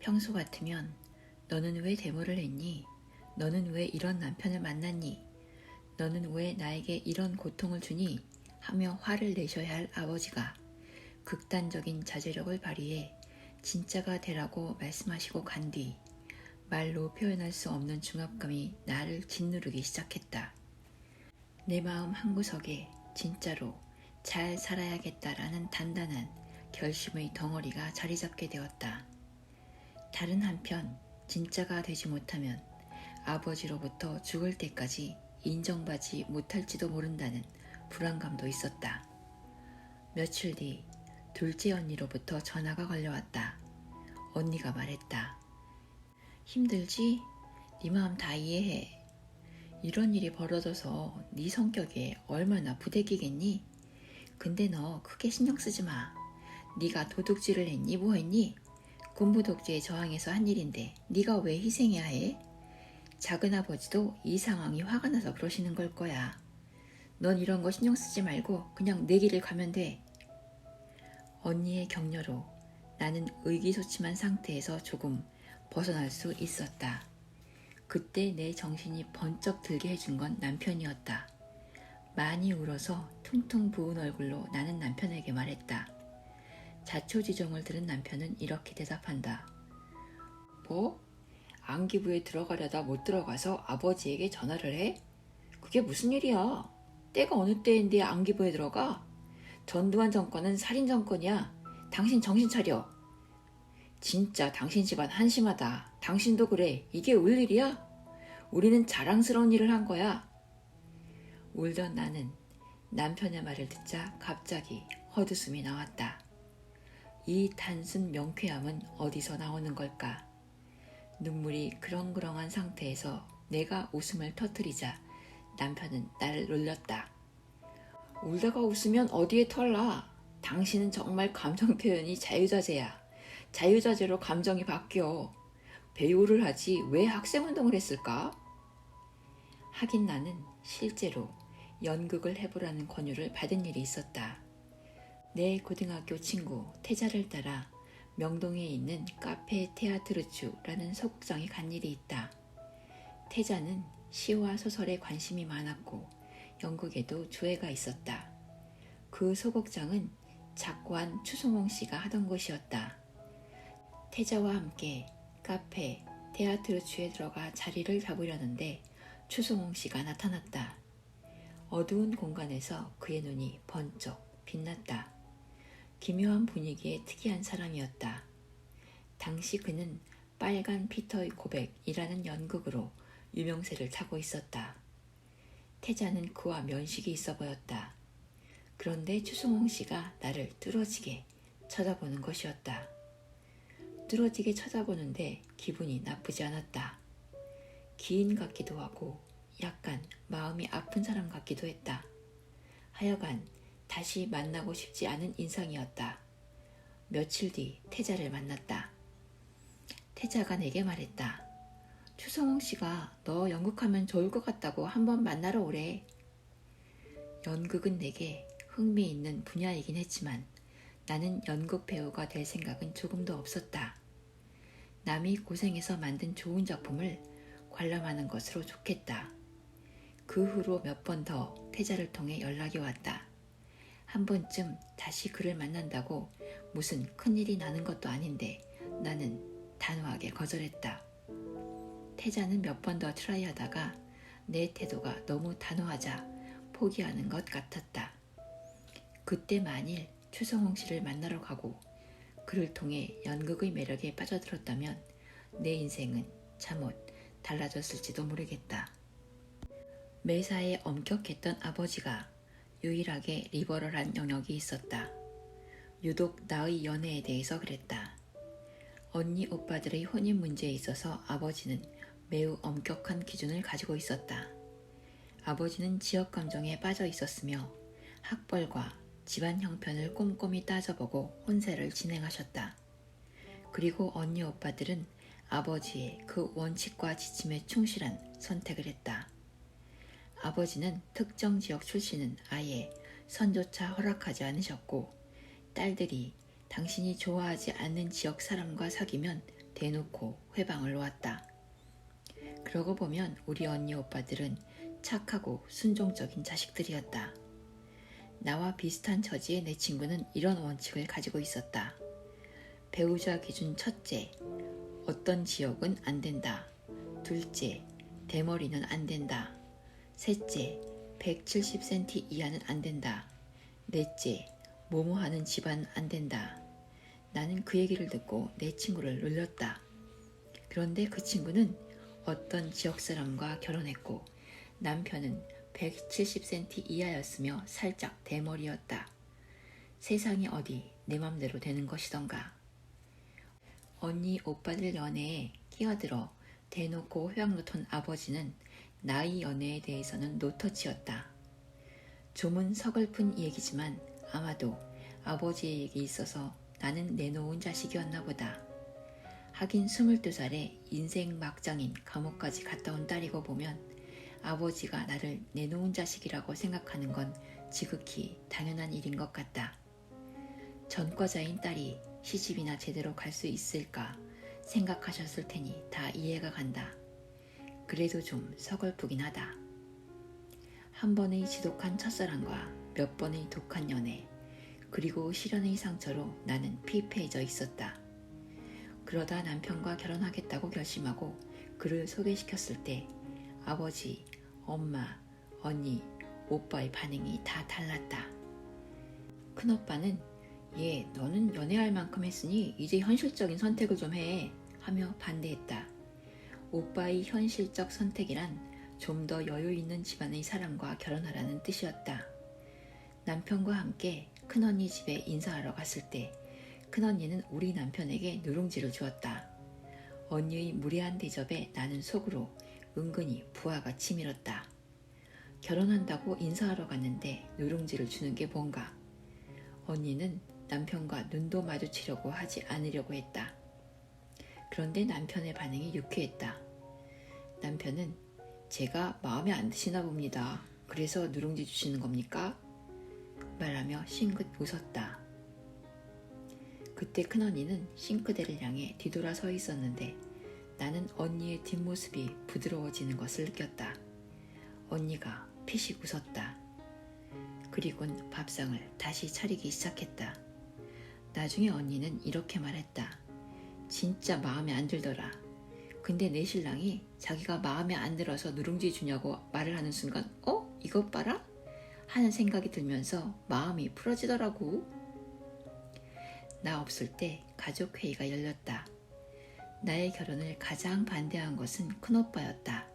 평소 같으면 너는 왜 데모를 했니? 너는 왜 이런 남편을 만났니? 너는 왜 나에게 이런 고통을 주니? 하며 화를 내셔야 할 아버지가 극단적인 자제력을 발휘해 진짜가 되라고 말씀하시고 간 뒤 말로 표현할 수 없는 중압감이 나를 짓누르기 시작했다. 내 마음 한 구석에 진짜로 잘 살아야겠다라는 단단한 결심의 덩어리가 자리 잡게 되었다. 다른 한편 진짜가 되지 못하면 아버지로부터 죽을 때까지 인정받지 못할지도 모른다는 불안감도 있었다. 며칠 뒤 둘째 언니로부터 전화가 걸려왔다. 언니가 말했다. 힘들지? 네 마음 다 이해해. 이런 일이 벌어져서 네 성격에 얼마나 부대끼겠니? 근데 너 크게 신경 쓰지 마. 네가 도둑질을 했니 뭐 했니? 군부 독재에 저항해서 한 일인데 네가 왜 희생해야 해? 작은 아버지도 이 상황이 화가 나서 그러시는 걸 거야. 넌 이런 거 신경 쓰지 말고 그냥 내 길을 가면 돼. 언니의 격려로 나는 의기소침한 상태에서 조금 벗어날 수 있었다. 그때 내 정신이 번쩍 들게 해준 건 남편이었다. 많이 울어서 퉁퉁 부은 얼굴로 나는 남편에게 말했다. 자초지종을 들은 남편은 이렇게 대답한다. 뭐? 안기부에 들어가려다 못 들어가서 아버지에게 전화를 해? 그게 무슨 일이야? 때가 어느 때인데 안기부에 들어가? 전두환 정권은 살인 정권이야. 당신 정신 차려. 진짜 당신 집안 한심하다. 당신도 그래. 이게 울 일이야? 우리는 자랑스러운 일을 한 거야. 울던 나는 남편의 말을 듣자 갑자기 헛웃음이 나왔다. 이 단순 명쾌함은 어디서 나오는 걸까? 눈물이 그렁그렁한 상태에서 내가 웃음을 터뜨리자 남편은 나를 놀렸다. 울다가 웃으면 어디에 털나? 당신은 정말 감정 표현이 자유자재야. 자유자재로 감정이 바뀌어. 배우를 하지 왜 학생운동을 했을까? 하긴 나는 실제로 연극을 해보라는 권유를 받은 일이 있었다. 내 고등학교 친구 태자를 따라 명동에 있는 카페 테아트르추라는 소극장에 간 일이 있다. 태자는 시와 소설에 관심이 많았고 연극에도 조예가 있었다. 그 소극장은 작고한 추승홍 씨가 하던 곳이었다. 태자와 함께 카페 테아트르추에 들어가 자리를 잡으려는데 추승홍 씨가 나타났다. 어두운 공간에서 그의 눈이 번쩍 빛났다. 기묘한 분위기의 특이한 사람이었다. 당시 그는 빨간 피터의 고백이라는 연극으로 유명세를 타고 있었다. 태자는 그와 면식이 있어 보였다. 그런데 추승홍 씨가 나를 뚫어지게 쳐다보는 것이었다. 뚫어지게 쳐다보는데 기분이 나쁘지 않았다. 기인 같기도 하고 약간 마음이 아픈 사람 같기도 했다. 하여간 다시 만나고 싶지 않은 인상이었다. 며칠 뒤 태자를 만났다. 태자가 내게 말했다. 추성홍 씨가 너 연극하면 좋을 것 같다고 한번 만나러 오래. 연극은 내게 흥미 있는 분야이긴 했지만 나는 연극 배우가 될 생각은 조금도 없었다. 남이 고생해서 만든 좋은 작품을 관람하는 것으로 좋겠다. 그 후로 몇 번 더 태자를 통해 연락이 왔다. 한 번쯤 다시 그를 만난다고 무슨 큰일이 나는 것도 아닌데 나는 단호하게 거절했다. 태자는 몇 번 더 트라이 하다가 내 태도가 너무 단호하자 포기하는 것 같았다. 그때 만일 추성홍 씨를 만나러 가고 그를 통해 연극의 매력에 빠져들었다면 내 인생은 잠옷 달라졌을지도 모르겠다. 매사에 엄격했던 아버지가 유일하게 리버럴한 영역이 있었다. 유독 나의 연애에 대해서 그랬다. 언니 오빠들의 혼인 문제에 있어서 아버지는 매우 엄격한 기준을 가지고 있었다. 아버지는 지역 감정에 빠져 있었으며 학벌과 집안 형편을 꼼꼼히 따져보고 혼세를 진행하셨다. 그리고 언니 오빠들은 아버지의 그 원칙과 지침에 충실한 선택을 했다. 아버지는 특정 지역 출신은 아예 선조차 허락하지 않으셨고 딸들이 당신이 좋아하지 않는 지역 사람과 사귀면 대놓고 회방을 놓았다. 그러고 보면 우리 언니 오빠들은 착하고 순종적인 자식들이었다. 나와 비슷한 처지의 내 친구는 이런 원칙을 가지고 있었다. 배우자 기준 첫째, 어떤 지역은 안 된다. 둘째, 대머리는 안 된다. 셋째, 170cm 이하는 안 된다. 넷째, 뭐뭐 하는 집안 안 된다. 나는 그 얘기를 듣고 내 친구를 놀렸다. 그런데 그 친구는 어떤 지역 사람과 결혼했고 남편은 170cm 이하였으며 살짝 대머리였다. 세상이 어디 내 맘대로 되는 것이던가. 언니 오빠들 연애에 끼어들어 대놓고 회방 놓던 아버지는 나이 연애에 대해서는 노터치였다. 좀은 서글픈 얘기지만 아마도 아버지에게 있어서 나는 내놓은 자식이었나 보다. 하긴 22살에 인생 막장인 감옥까지 갔다 온 딸이고 보면 아버지가 나를 내놓은 자식이라고 생각하는 건 지극히 당연한 일인 것 같다. 전과자인 딸이 시집이나 제대로 갈 수 있을까 생각하셨을 테니 다 이해가 간다. 그래도 좀 서글프긴 하다. 한 번의 지독한 첫사랑과 몇 번의 독한 연애, 그리고 실연의 상처로 나는 피폐해져 있었다. 그러다 남편과 결혼하겠다고 결심하고 그를 소개시켰을 때 아버지, 엄마, 언니, 오빠의 반응이 다 달랐다. 큰오빠는 얘 너는 연애할 만큼 했으니 이제 현실적인 선택을 좀 해 하며 반대했다. 오빠의 현실적 선택이란 좀 더 여유 있는 집안의 사람과 결혼하라는 뜻이었다. 남편과 함께 큰언니 집에 인사하러 갔을 때 큰언니는 우리 남편에게 누룽지를 주었다. 언니의 무례한 대접에 나는 속으로 은근히 부하가 치밀었다. 결혼한다고 인사하러 갔는데 누룽지를 주는 게 뭔가. 언니는 남편과 눈도 마주치려고 하지 않으려고 했다. 그런데 남편의 반응이 유쾌했다. 남편은 제가 마음에 안 드시나 봅니다. 그래서 누룽지 주시는 겁니까? 말하며 싱긋 웃었다. 그때 큰언니는 싱크대를 향해 뒤돌아 서 있었는데 나는 언니의 뒷모습이 부드러워지는 것을 느꼈다. 언니가 피식 웃었다. 그리곤 밥상을 다시 차리기 시작했다. 나중에 언니는 이렇게 말했다. 진짜 마음에 안 들더라. 근데 내 신랑이 자기가 마음에 안 들어서 누룽지 주냐고 말을 하는 순간, 어? 이것 봐라? 하는 생각이 들면서 마음이 풀어지더라고. 나 없을 때 가족회의가 열렸다. 나의 결혼을 가장 반대한 것은 큰오빠였다.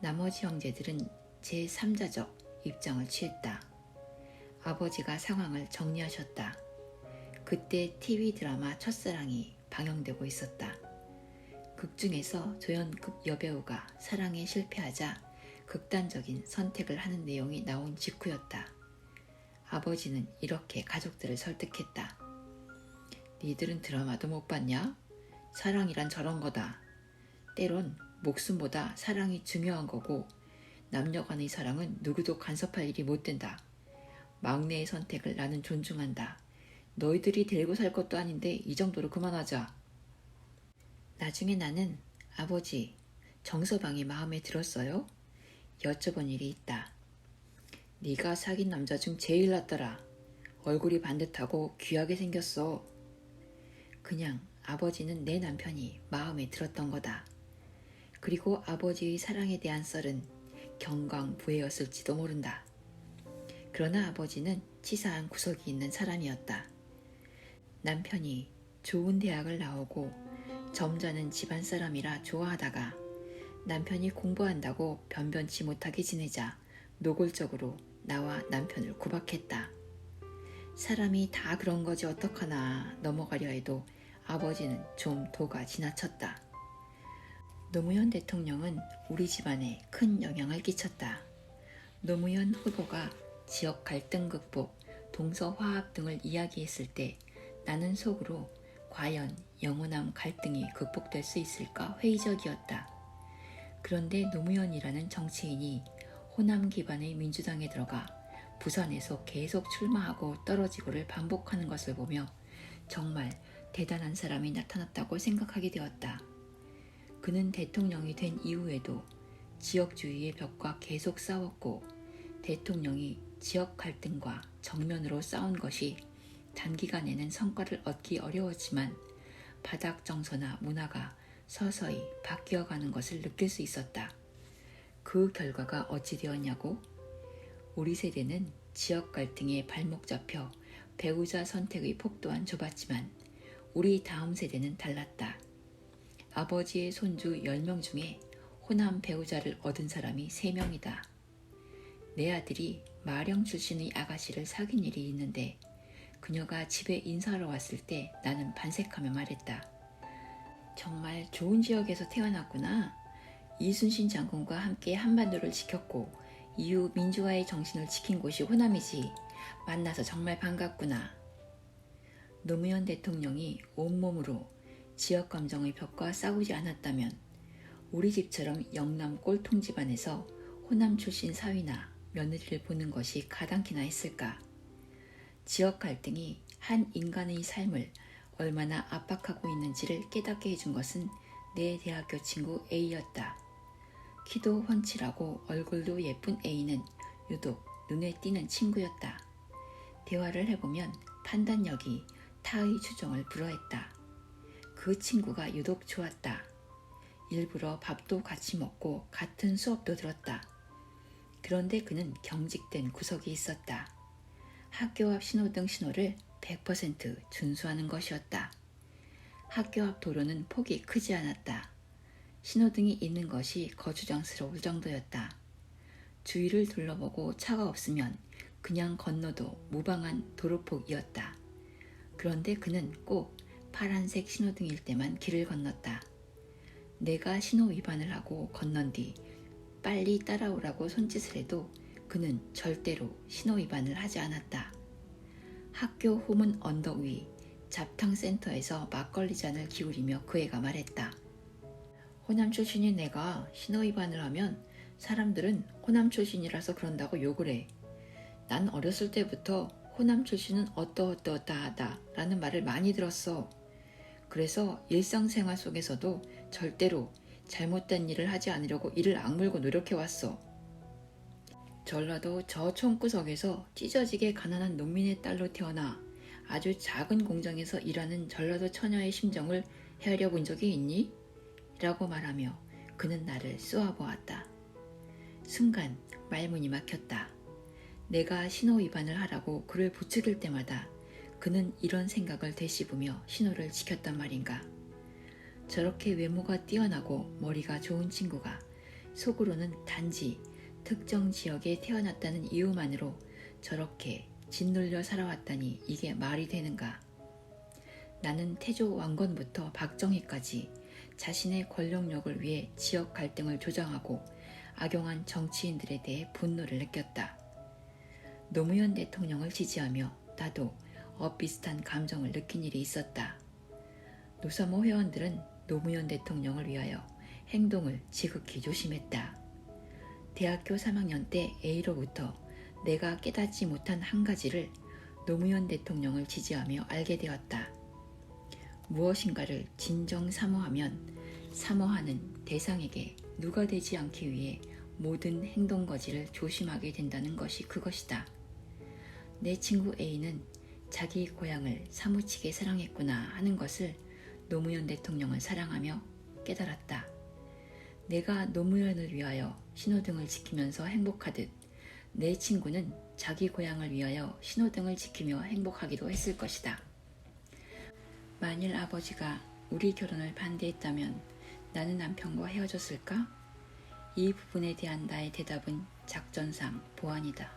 나머지 형제들은 제3자적 입장을 취했다. 아버지가 상황을 정리하셨다. 그때 TV 드라마 첫사랑이 방영되고 있었다. 극 중에서 조연급 여배우가 사랑에 실패하자 극단적인 선택을 하는 내용이 나온 직후였다. 아버지는 이렇게 가족들을 설득했다. 니들은 드라마도 못 봤냐? 사랑이란 저런 거다. 때론 목숨보다 사랑이 중요한 거고 남녀 간의 사랑은 누구도 간섭할 일이 못 된다. 막내의 선택을 나는 존중한다. 너희들이 데리고 살 것도 아닌데 이 정도로 그만하자. 나중에 나는 아버지, 정서방이 마음에 들었어요? 여쭤본 일이 있다. 네가 사귄 남자 중 제일 낫더라. 얼굴이 반듯하고 귀하게 생겼어. 그냥 아버지는 내 남편이 마음에 들었던 거다. 그리고 아버지의 사랑에 대한 썰은 경광부회였을지도 모른다. 그러나 아버지는 치사한 구석이 있는 사람이었다. 남편이 좋은 대학을 나오고 점잖은 집안 사람이라 좋아하다가 남편이 공부한다고 변변치 못하게 지내자 노골적으로 나와 남편을 구박했다. 사람이 다 그런 거지 어떡하나 넘어가려 해도 아버지는 좀 도가 지나쳤다. 노무현 대통령은 우리 집안에 큰 영향을 끼쳤다. 노무현 후보가 지역 갈등 극복, 동서 화합 등을 이야기했을 때 나는 속으로 과연 영원한 갈등이 극복될 수 있을까 회의적이었다. 그런데 노무현이라는 정치인이 호남 기반의 민주당에 들어가 부산에서 계속 출마하고 떨어지고를 반복하는 것을 보며 정말 대단한 사람이 나타났다고 생각하게 되었다. 그는 대통령이 된 이후에도 지역주의의 벽과 계속 싸웠고 대통령이 지역 갈등과 정면으로 싸운 것이 단기간에는 성과를 얻기 어려웠지만 바닥 정서나 문화가 서서히 바뀌어가는 것을 느낄 수 있었다. 그 결과가 어찌 되었냐고? 우리 세대는 지역 갈등에 발목 잡혀 배우자 선택의 폭 또한 좁았지만 우리 다음 세대는 달랐다. 아버지의 손주 10명 중에 호남 배우자를 얻은 사람이 3명이다. 내 아들이 마령 출신의 아가씨를 사귄 일이 있는데 그녀가 집에 인사하러 왔을 때 나는 반색하며 말했다. 정말 좋은 지역에서 태어났구나. 이순신 장군과 함께 한반도를 지켰고 이후 민주화의 정신을 지킨 곳이 호남이지. 만나서 정말 반갑구나. 노무현 대통령이 온몸으로 지역 감정의 벽과 싸우지 않았다면 우리 집처럼 영남 꼴통 집안에서 호남 출신 사위나 며느리를 보는 것이 가당키나 했을까? 지역 갈등이 한 인간의 삶을 얼마나 압박하고 있는지를 깨닫게 해준 것은 내 대학교 친구 A였다. 키도 훤칠하고 얼굴도 예쁜 A는 유독 눈에 띄는 친구였다. 대화를 해보면 판단력이 타의 추종을 불허했다. 그 친구가 유독 좋았다. 일부러 밥도 같이 먹고 같은 수업도 들었다. 그런데 그는 경직된 구석이 있었다. 학교 앞 신호등 신호를 100% 준수하는 것이었다. 학교 앞 도로는 폭이 크지 않았다. 신호등이 있는 것이 거추장스러울 정도였다. 주위를 둘러보고 차가 없으면 그냥 건너도 무방한 도로폭이었다. 그런데 그는 꼭 파란색 신호등일 때만 길을 건넜다. 내가 신호 위반을 하고 건넌 뒤 빨리 따라오라고 손짓을 해도 그는 절대로 신호 위반을 하지 않았다. 학교 후문 언덕 위 잡탕센터에서 막걸리 잔을 기울이며 그 애가 말했다. 호남 출신인 내가 신호 위반을 하면 사람들은 호남 출신이라서 그런다고 욕을 해. 난 어렸을 때부터 호남 출신은 어떠어떠하다 하다 라는 말을 많이 들었어. 그래서 일상생활 속에서도 절대로 잘못된 일을 하지 않으려고 이를 악물고 노력해왔어. 전라도 저 총구석에서 찢어지게 가난한 농민의 딸로 태어나 아주 작은 공장에서 일하는 전라도 처녀의 심정을 헤아려 본 적이 있니? 라고 말하며 그는 나를 쏘아보았다. 순간 말문이 막혔다. 내가 신호 위반을 하라고 그를 부추길 때마다 그는 이런 생각을 되씹으며 신호를 지켰단 말인가. 저렇게 외모가 뛰어나고 머리가 좋은 친구가 속으로는 단지 특정 지역에 태어났다는 이유만으로 저렇게 짓눌려 살아왔다니 이게 말이 되는가. 나는 태조 왕건부터 박정희까지 자신의 권력력을 위해 지역 갈등을 조장하고 악용한 정치인들에 대해 분노를 느꼈다. 노무현 대통령을 지지하며 나도 엇비슷한 감정을 느낀 일이 있었다. 노사모 회원들은 노무현 대통령을 위하여 행동을 지극히 조심했다. 대학교 3학년 때 A로부터 내가 깨닫지 못한 한 가지를 노무현 대통령을 지지하며 알게 되었다. 무엇인가를 진정 사모하면 사모하는 대상에게 누가 되지 않기 위해 모든 행동거지를 조심하게 된다는 것이 그것이다. 내 친구 A는 자기 고향을 사무치게 사랑했구나 하는 것을 노무현 대통령을 사랑하며 깨달았다. 내가 노무현을 위하여 신호등을 지키면서 행복하듯 내 친구는 자기 고향을 위하여 신호등을 지키며 행복하기도 했을 것이다. 만일 아버지가 우리 결혼을 반대했다면 나는 남편과 헤어졌을까? 이 부분에 대한 나의 대답은 작전상 보안이다.